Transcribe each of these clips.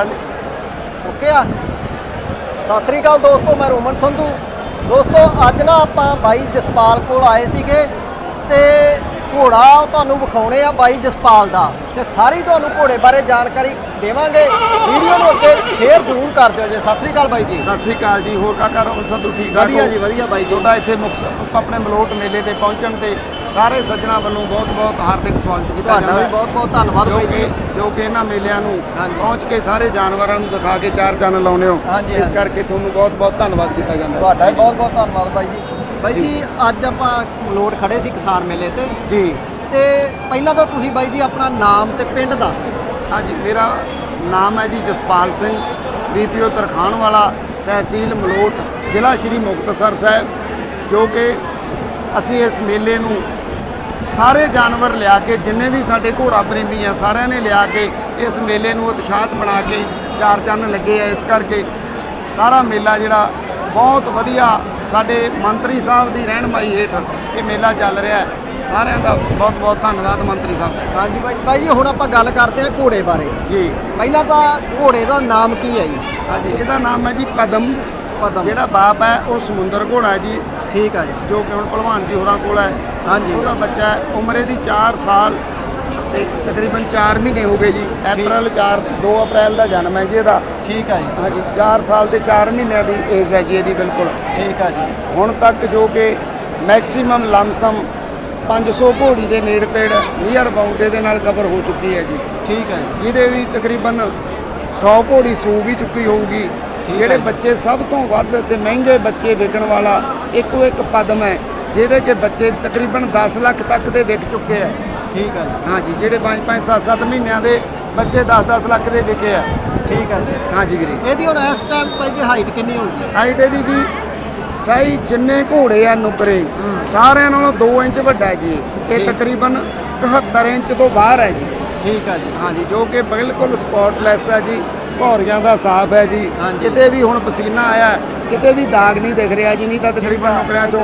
Okay ਆ। ਸਤਿ ਸ੍ਰੀ ਅਕਾਲ ਦੋਸਤੋ ਮੈਂ ਰੋਮਨ ਸੰਧੂ। ਦੋਸਤੋ ਅੱਜ ਨਾ ਆਪਾਂ ਬਾਈ ਜਸਪਾਲ ਕੋਲ ਆਏ ਸੀਗੇ ਤੇ ਘੋੜਾ ਤੁਹਾਨੂੰ ਵਿਖਾਉਣੇ ਆ ਬਾਈ ਜਸਪਾਲ ਦਾ ਤੇ ਸਾਰੀ ਤੁਹਾਨੂੰ ਘੋੜੇ ਬਾਰੇ ਜਾਣਕਾਰੀ ਦੇਵਾਂਗੇ। ਵੀਡੀਓ ਨੂੰ ਅੱਗੇ ਸ਼ੇਅਰ ਜ਼ਰੂਰ ਕਰ ਦਿਓ ਜੀ। ਸਤਿ ਸ੍ਰੀ ਅਕਾਲ ਬਾਈ ਜੀ। ਸਤਿ ਸ੍ਰੀ ਅਕਾਲ ਜੀ। ਹੋਰ ਕਾਕਾ ਰੋਣ ਸੰਧੂ ਠੀਕ ਠਾਕ ਵਧੀਆ ਹੋ? ਜੀ ਵਧੀਆ ਬਾਈ ਜੀ। ਤੁਹਾਡਾ ਇੱਥੇ ਮੁਕਤਸਰ ਆਪਣੇ ਮਲੋਟ ਮੇਲੇ ਤੇ ਪਹੁੰਚਣ ਤੇ ਸਾਰੇ ਸੱਜਣਾ ਵੱਲੋਂ ਬਹੁਤ ਬਹੁਤ ਹਾਰਦਿਕ ਸਵਾਗਤ ਕੀਤਾ ਤੁਹਾਡਾ ਜਾਂਦਾ ਵੀ ਹੈ ਬਹੁਤ ਬਹੁਤ ਧੰਨਵਾਦ ਕਿ ਜੀ। ਜੋ ਕਿ ਇਹਨਾਂ ਮੇਲਿਆਂ ਨੂੰ। ਪਹੁੰਚ ਕੇ ਸਾਰੇ ਜਾਨਵਰਾਂ ਨੂੰ ਦਿਖਾ ਕੇ ਚਾਰ ਚੰਨ ਲਾਉਣੇ ਹੋ। ਇਸ। ਕਰਕੇ ਤੁਹਾਨੂੰ ਬਹੁਤ ਬਹੁਤ ਧੰਨਵਾਦ ਕੀਤਾ ਜਾਂਦਾ ਹੈ। ਤੁਹਾਡਾ ਵੀ ਬਹੁਤ ਬਹੁਤ ਧੰਨਵਾਦ ਬਾਈ ਜੀ। ਬਾਈ ਜੀ। ਅੱਜ ਆਪਾਂ ਲੋੜ ਖੜੇ ਸੀ ਕਿਸਾਨ ਮੇਲੇ ਤੇ। ਜੀ। ਤੇ ਪਹਿਲਾਂ ਤਾਂ ਤੁਸੀਂ ਬਾਈ ਜੀ ਆਪਣਾ ਨਾਮ ਤੇ ਪਿੰਡ ਦੱਸ ਦਿਓ। ਹਾਂਜੀ ਮੇਰਾ ਨਾਮ ਹੈ ਜੀ ਜਸਪਾਲ ਸਿੰਘ ਬੀਪੀਓ ਤਰਖਾਣ ਵਾਲਾ ਤਹਿਸੀਲ ਮਲੋਟ ਜ਼ਿਲ੍ਹਾ ਸ਼੍ਰੀ ਮੁਕਤਸਰ ਸਾਹਿਬ ਜੋ ਕਿ ਅਸੀਂ ਇਸ ਮੇਲੇ ਨੂੰ ਸਾਰੇ ਜਾਨਵਰ ਲਿਆ ਕੇ ਜਿੰਨੇ ਵੀ ਸਾਡੇ ਘੋੜਾ ਪ੍ਰੇਮੀ ਆ ਸਾਰਿਆਂ ਨੇ ਲਿਆ ਕੇ ਇਸ ਮੇਲੇ ਨੂੰ ਉਤਸ਼ਾਹਤ ਬਣਾ ਕੇ ਚਾਰ ਚੰਨ ਲੱਗੇ ਆ ਇਸ ਕਰਕੇ। ਸਾਰਾ ਮੇਲਾ ਜਿਹੜਾ ਬਹੁਤ ਵਧੀਆ ਸਾਡੇ ਮੰਤਰੀ ਸਾਹਿਬ ਦੀ ਰਹਿਨਮਾਈ ਹੇਠ ਇਹ ਮੇਲਾ ਚੱਲ ਰਿਹਾ ਹੈ। ਸਾਰਿਆਂ ਦਾ ਬਹੁਤ ਬਹੁਤ ਧੰਨਵਾਦ ਮੰਤਰੀ ਸਾਹਿਬ। ਦਾ ਹਾਂਜੀ ਬਾਈ ਬਾਈ ਜੀ ਹੁਣ ਆਪਾਂ ਗੱਲ ਕਰਦੇ ਹਾਂ ਘੋੜੇ ਬਾਰੇ। ਜੀ। ਪਹਿਲਾਂ ਤਾਂ ਘੋੜੇ ਦਾ ਨਾਮ ਕੀ ਹੈ ਜੀ? ਹਾਂਜੀ ਇਹਦਾ ਨਾਮ ਹੈ ਜੀ ਪਦਮ। ਪਦਮ। ਜਿਹੜਾ ਬਾਪ ਹੈ ਉਹ ਸਮੁੰਦਰ ਘੋੜਾ ਜੀ। ਠੀਕ ਆ ਜੀ। ਜੋ ਕਿ ਹੁਣ ਭਲਵਾਨ ਜੀ ਹੋਰਾਂ ਕੋਲ ਹੈ। ਹਾਂਜੀ। ਉਹਦਾ ਬੱਚਾ ਹੈ ਉਮਰ ਇਹਦੀ 4 ਸਾਲ ਤੇ ਤਕਰੀਬਨ 4 ਮਹੀਨੇ ਹੋ ਗਏ ਜੀ। ਅਪ੍ਰੈਲ 4 2 ਅਪ੍ਰੈਲ ਦਾ ਜਨਮ ਹੈ ਜੀ ਇਹਦਾ। ਠੀਕ ਆ ਜੀ। ਹਾਂਜੀ 4 ਸਾਲ ਤੇ 4 ਮਹੀਨਿਆਂ ਦੀ ਏਜ ਹੈ ਜੀ ਇਹਦੀ ਬਿਲਕੁਲ। ਠੀਕ ਆ ਜੀ। ਹੁਣ ਤੱਕ ਜੋ ਕਿ ਮੈਕਸਿਮਮ ਲਮਸਮ 500 ਘੋੜੀ ਦੇ ਨੇੜੇ ਤੇੜ ਨੀਅਰ ਅਬਾਊਟ ਇਹਦੇ ਨਾਲ ਕਵਰ ਹੋ ਚੁੱਕੀ ਹੈ ਜੀ। ਠੀਕ ਆ ਜੀ। ਜਿਹਦੇ ਵੀ ਤਕਰੀਬਨ 100 ਘੋੜੀ ਸੂ ਵੀ ਚੁੱਕੀ ਹੋਊਗੀ। ਜਿਹੜੇ। ਬੱਚੇ ਸਭ ਤੋਂ ਵੱਧ ਤੇ ਮਹਿੰਗੇ ਬੱਚੇ ਵਿਕਣ ਵਾਲਾ ਇੱਕੋ ਇੱਕ ਕਦਮ ਹੈ ਜਿਹਦੇ ਕਿ ਬੱਚੇ ਤਕਰੀਬਨ 10 ਲੱਖ ਤੱਕ ਦੇ ਵਿਕ ਚੁੱਕੇ ਹੈ। ਠੀਕ ਆ ਜੀ। ਹਾਂਜੀ ਜਿਹੜੇ 5 5 7 7 ਮਹੀਨਿਆਂ ਦੇ ਬੱਚੇ 10 10 ਲੱਖ ਦੇ ਵਿਕੇ ਆ। ਠੀਕ ਆ ਜੀ। ਹਾਂਜੀ ਵੀਰੇ। ਇਹਦੀ ਹੁਣ ਇਸ ਟਾਈਮ ਬਾਈ ਜੀ ਹਾਈਟ ਕਿੰਨੀ ਹੋਊਗੀ? ਹਾਈਟ ਇਹਦੀ ਵੀ ਸਹੀ ਜਿੰਨੇ ਘੋੜੇ ਆ ਨੁਕਰੇ ਸਾਰਿਆਂ ਨਾਲੋਂ 2 ਇੰਚ ਵੱਡਾ ਹੈ ਜੀ ਇਹ। ਤਕਰੀਬਨ 71 ਇੰਚ ਤੋਂ ਬਾਹਰ ਹੈ ਜੀ। ਠੀਕ ਆ ਜੀ। ਹਾਂਜੀ ਜੋ ਕਿ ਬਿਲਕੁਲ ਸਪੌਟਲੈਸ ਹੈ ਜੀ। ਘੋੜੀਆਂ ਦਾ ਸਾਫ਼ ਹੈ ਜੀ। ਕਿਤੇ ਵੀ ਹੁਣ ਪਸੀਨਾ ਆਇਆ ਕਿਤੇ ਵੀ ਦਾਗ ਨਹੀਂ ਦਿਖ ਰਿਹਾ ਜੀ ਨਹੀਂ ਤਾਂ ਤਕਰੀਬਨ ਨੁਕਰਿਆਂ ਚੋਂ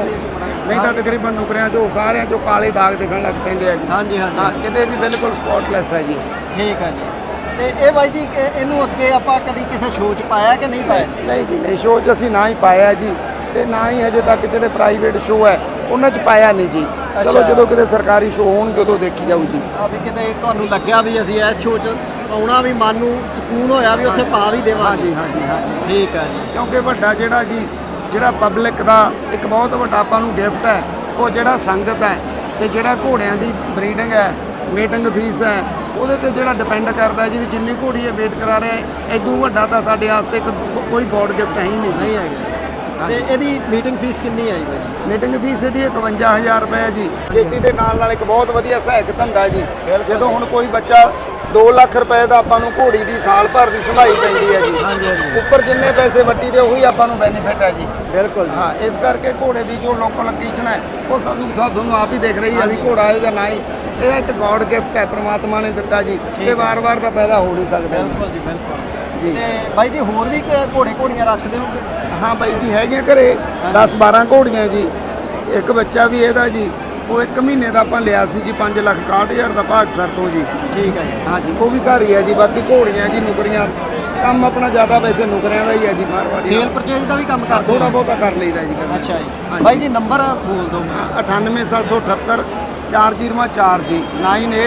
ਨਹੀਂ ਤਾਂ ਤਕਰੀਬਨ ਨੁਕਰਿਆਂ ਚੋਂ ਸਾਰਿਆਂ ਚੋਂ ਕਾਲੇ ਦਾਗ ਦਿਖਣ ਲੱਗ ਪੈਂਦੇ ਆ ਜੀ। ਹਾਂਜੀ ਹਾਂ ਹਾਂਜੀ ਕਿਤੇ ਵੀ ਬਿਲਕੁਲ ਸਪੌਟਲੈਸ ਹੈ ਜੀ। ਠੀਕ ਆ ਜੀ। ਤੇ ਇਹ ਬਾਈ ਜੀ ਇਹ- ਇਹਨੂੰ ਅੱਗੇ ਆਪਾਂ ਕਦੀ ਕਿਸੇ ਸ਼ੋਅ 'ਚ ਪਾਇਆ ਕਿ ਨਹੀਂ ਪਾਇਆ? ਨਹੀਂ ਜੀ ਨਹੀਂ ਸ਼ੋਅ 'ਚ ਅਸੀਂ ਨਾ ਹੀ ਪਾਇਆ ਜੀ। ਤੇ ਨਾ ਹੀ ਹਜੇ ਤੱਕ ਜਿਹੜੇ ਪ੍ਰਾਈਵੇਟ ਸ਼ੋਅ ਹੈ ਉਹਨਾਂ 'ਚ ਪਾਇਆ ਨਹੀਂ ਜੀ। ਚਲੋ ਅੱਛਾ। ਜਦੋਂ ਕਿਤੇ ਸਰਕਾਰੀ ਸ਼ੋਅ ਹੋਣਗੇ ਉਦੋਂ ਦੇਖੀ ਜਾਊ ਜੀ। ਆ ਵੀ ਕਿਤੇ ਤੁਹਾਨੂੰ ਲੱਗਿਆ ਵੀ ਅਸੀਂ ਇਸ ਸ਼ੋਅ 'ਚ ਆਉਣਾ ਵੀ ਮਨ ਨੂੰ ਸਕੂਨ ਹੋਇਆ ਵੀ ਉੱਥੇ ਪਾ ਵੀ ਦੇਵਾਂਗੇ। ਹਾਂਜੀ ਹਾਂਜੀ ਹਾਂਜੀ। ਠੀਕ ਆ ਜੀ। ਕਿਉਂਕਿ ਵੱਡਾ ਜਿਹੜਾ ਜੀ ਜਿਹੜਾ ਪਬਲਿਕ ਦਾ ਇੱਕ ਬਹੁਤ ਵੱਡਾ ਆਪਾਂ ਨੂੰ ਗਿਫਟ ਹੈ ਉਹ ਜਿਹੜਾ ਸੰਗਤ ਹੈ ਤੇ ਜਿਹੜਾ ਘੋੜਿਆਂ ਦੀ ਬਰੀਡਿੰਗ ਹੈ ਮੀਟਿੰਗ ਫੀਸ ਹੈ ਉਹਦੇ ਤੇ ਜਿਹੜਾ ਡਿਪੈਂਡ ਕਰਦਾ ਜੀ ਵੀ ਜਿੰਨੀ ਘੋੜੀ ਇਹ ਵੇਟ ਕਰਾ ਰਿਹਾ ਹੈ ਇਦੋਂ ਵੱਡਾ ਤਾਂ ਸਾਡੇ ਵਾਸਤੇ ਇੱਕ ਕੋਈ ਗੋਡ ਗਿਫਟ ਹੈ ਹੀ ਨਹੀਂ ਜੀ। ਨਹੀਂ ਹੈਗਾ। ਤੇ ਇਹਦੀ ਮੀਟਿੰਗ ਫੀਸ ਕਿੰਨੀ ਹੈ ਜੀ ਬਾਈ? ਜੀ ਮੀਟਿੰਗ ਫੀਸ ਇਹਦੀ 51000 ਰੁਪਏ ਹੈ ਜੀ। ਖੇਤੀ ਦੇ ਨਾਲ ਨਾਲ ਇੱਕ ਬਹੁਤ ਵਧੀਆ ਸਹਾਇਕ ਧੰਦਾ ਜੀ। ਜਦੋਂ ਹੁਣ ਕੋਈ ਬੱਚਾ 2 ਲੱਖ ਰੁਪਏ ਦਾ ਆਪਾਂ ਨੂੰ ਘੋੜੀ ਦੀ ਸਾਲ ਭਰ ਦੀ ਸੰਭਾਈ ਪੈਂਦੀ ਹੈ ਜੀ। ਹਾਂਜੀ ਹਾਂਜੀ। ਉੱਪਰ ਜਿੰਨੇ ਪੈਸੇ ਵੱਟੀ ਦੇ ਉਹੀ ਆਪਾਂ ਨੂੰ ਬੈਨੀਫਿਟ ਹੈ ਜੀ। ਬਿਲਕੁਲ ਹਾਂ ਇਸ ਕਰਕੇ ਘੋੜੇ ਦੀ ਜੋ ਲੋਕਲ ਲੋਕੇਸ਼ਨ ਹੈ ਉਹ ਸਾਨੂੰ ਸਭ ਤੁਹਾਨੂੰ ਆਪ ਹੀ ਦੇਖ ਰਹੀ ਹੈ ਵੀ। ਘੋੜਾ ਹੈ ਜਾਂ ਨਹੀਂ ਇਹ ਇੱਕ ਗੋਡ ਗਿਫਟ ਹੈ ਪ੍ਰਮਾਤਮਾ ਨੇ ਦਿੱਤਾ ਜੀ। ਇਹ। ਵਾਰ-ਵਾਰ ਤਾਂ ਪੈਦਾ ਹੋ ਨਹੀਂ ਸਕਦਾ। ਬਿਲਕੁਲ ਜੀ ਬਿਲਕੁਲ। ਜੀ। ਤੇ ਬਾਈ ਜੀ ਹੋਰ ਵੀ ਘੋੜੇ ਘੋੜੀਆਂ ਰੱਖਦੇ ਹੋਗੇ? ਹਾਂ ਬਾਈ ਜੀ ਹੈਗੇ ਘਰੇ ਹਾਂਜੀ। 10 12 ਘੋੜੀਆਂ ਜੀ ਇੱਕ ਬੱਚਾ ਵੀ ਇਹਦਾ ਜੀ ਉਹ ਇੱਕ ਮਹੀਨੇ ਦਾ ਆਪਾਂ ਲਿਆ ਸੀ ਜੀ 5 ਲੱਖ 61000 ਦਾ ਭਾਗਸਰ ਤੋਂ ਜੀ ਠੀਕ ਹੈ ਜੀ ਹਾਂਜੀ ਉਹ ਵੀ ਘਰ ਹੀ ਹੈ ਜੀ ਬਾਕੀ ਘੋੜੀਆਂ ਜੀ ਨੁਕਰੀਆਂ ਕੰਮ ਆਪਣਾ ਜ਼ਿਆਦਾ ਵੈਸੇ ਨੁਕਰਿਆਂ ਦਾ ਹੀ ਹੈ ਜੀ ਮਾਰਵਾੜੀ ਸੇਲ ਪਰਚੇਜ ਦਾ ਵੀ ਕੰਮ ਕਰਦੇ ਥੋੜਾ ਹੋ ਬਹੁਤਾ ਕਰ ਲਈਦਾ ਜੀ। ਅੱਛਾ ਜੀ। ਬਾਈ ਜੀ ਨੰਬਰ ਬੋਲ ਦਿਓ 98778 404 ਜੀ 98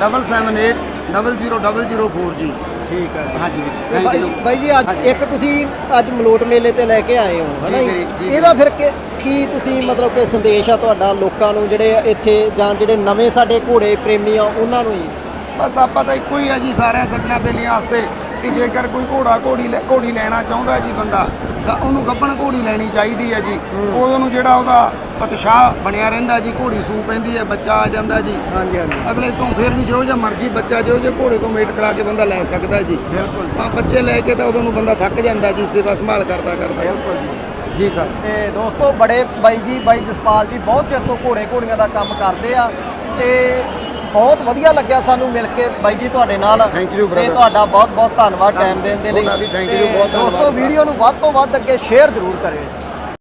778 00004 ਜੀ ਠੀਕ ਹੈ ਹਾਂਜੀ। ਥੈਂਕ ਬਾਈ ਯੂ ਜੀ- ਬਾਈ ਜੀ ਅੱਜ। ਇੱਕ ਤੁਸੀਂ ਅੱਜ ਮਲੋਟ ਮੇਲੇ ਤੇ ਲੈ ਕੇ ਆਏ ਹੋ ਹਨਾ ਜੀ। ਇਹਦਾ ਫਿਰ ਕਿ- ਕੀ ਤੁਸੀਂ ਮਤਲਬ ਕਿ ਸੰਦੇਸ਼ ਆ ਤੁਹਾਡਾ ਲੋਕਾਂ ਨੂੰ ਜਿਹੜੇ ਇੱਥੇ ਜਾਂ ਜਿਹੜੇ ਨਵੇਂ ਸਾਡੇ ਘੋੜੇ ਪ੍ਰੇਮੀ ਆ ਉਹਨਾਂ ਨੂੰ ਹੀ? ਬਸ ਆਪਾਂ ਤਾਂ ਇੱਕੋ ਹੀ ਆ ਜੀ ਸਾਰਿਆਂ ਸੱਜਣਾ ਬੇਲੀਆਂ ਵਾਸਤੇ। ਕਿ ਜੇਕਰ ਕੋਈ ਘੋੜਾ ਘੋੜੀ ਲੈ- ਘੋੜੀ ਲੈਣਾ ਚਾਹੁੰਦਾ ਜੀ ਬੰਦਾ ਤਾਂ ਉਹਨੂੰ ਗੱਭਣ ਘੋੜੀ ਲੈਣੀ ਚਾਹੀਦੀ ਹੈ ਜੀ। ਉਹਨੂੰ ਜਿਹੜਾ ਉਹਦਾ ਉਤਸ਼ਾਹ ਬਣਿਆ ਰਹਿੰਦਾ ਜੀ ਘੋੜੀ ਸੂ ਪੈਂਦੀ ਹੈ ਬੱਚਾ ਆ ਜਾਂਦਾ ਜੀ। ਹਾਂਜੀ ਹਾਂਜੀ। ਅਗਲੇ ਤੋਂ ਫਿਰ ਵੀ ਜਿਹੋ ਜਿਹਾ ਮਰਜ਼ੀ ਬੱਚਾ ਜਿਹੋ ਜਿਹੇ ਘੋੜੇ ਤੋਂ ਮੇਟ ਕਰਾ ਕੇ ਬੰਦਾ ਲੈ ਸਕਦਾ ਜੀ। ਬਿਲਕੁਲ। ਆ ਬੱਚੇ ਲੈ ਕੇ ਤਾਂ ਉਦੋਂ ਨੂੰ ਬੰਦਾ ਥੱਕ ਜਾਂਦਾ ਜੀ ਸੇਵਾ ਸੰਭਾਲ ਕਰਦਾ ਕਰਦਾ ਬਿਲਕੁਲ ਜੀ। ਜੀ ਸਰ। ਤੇ ਦੋਸਤੋ ਬੜੇ ਬਾਈ ਜੀ ਬਾਈ ਜਸਪਾਲ ਜੀ ਬਹੁਤ ਚਿਰ ਤੋਂ ਘੋੜੇ ਘੋੜੀਆਂ ਦਾ ਕੰਮ ਕਰਦੇ ਆ ਤੇ ਬਹੁਤ ਵਧੀਆ ਲੱਗਿਆ ਸਾਨੂੰ ਮਿਲ ਕੇ ਬਾਈ ਜੀ ਤੁਹਾਡੇ ਨਾਲ Thank you, ਤੇ brother. ਤੁਹਾਡਾ ਬਹੁਤ ਬਹੁਤ ਧੰਨਵਾਦ ਟਾਈਮ ਦੇਣ ਦੇ ਲਈ ਤੁਹਾਡਾ ਵੀ thank you, ਤੇ ਬਹੁਤ ਦੋਸਤੋ। ਵੀਡੀਓ ਨੂੰ ਵੱਧ ਤੋਂ ਵੱਧ ਅੱਗੇ ਸ਼ੇਅਰ ਜ਼ਰੂਰ ਕਰਿਓ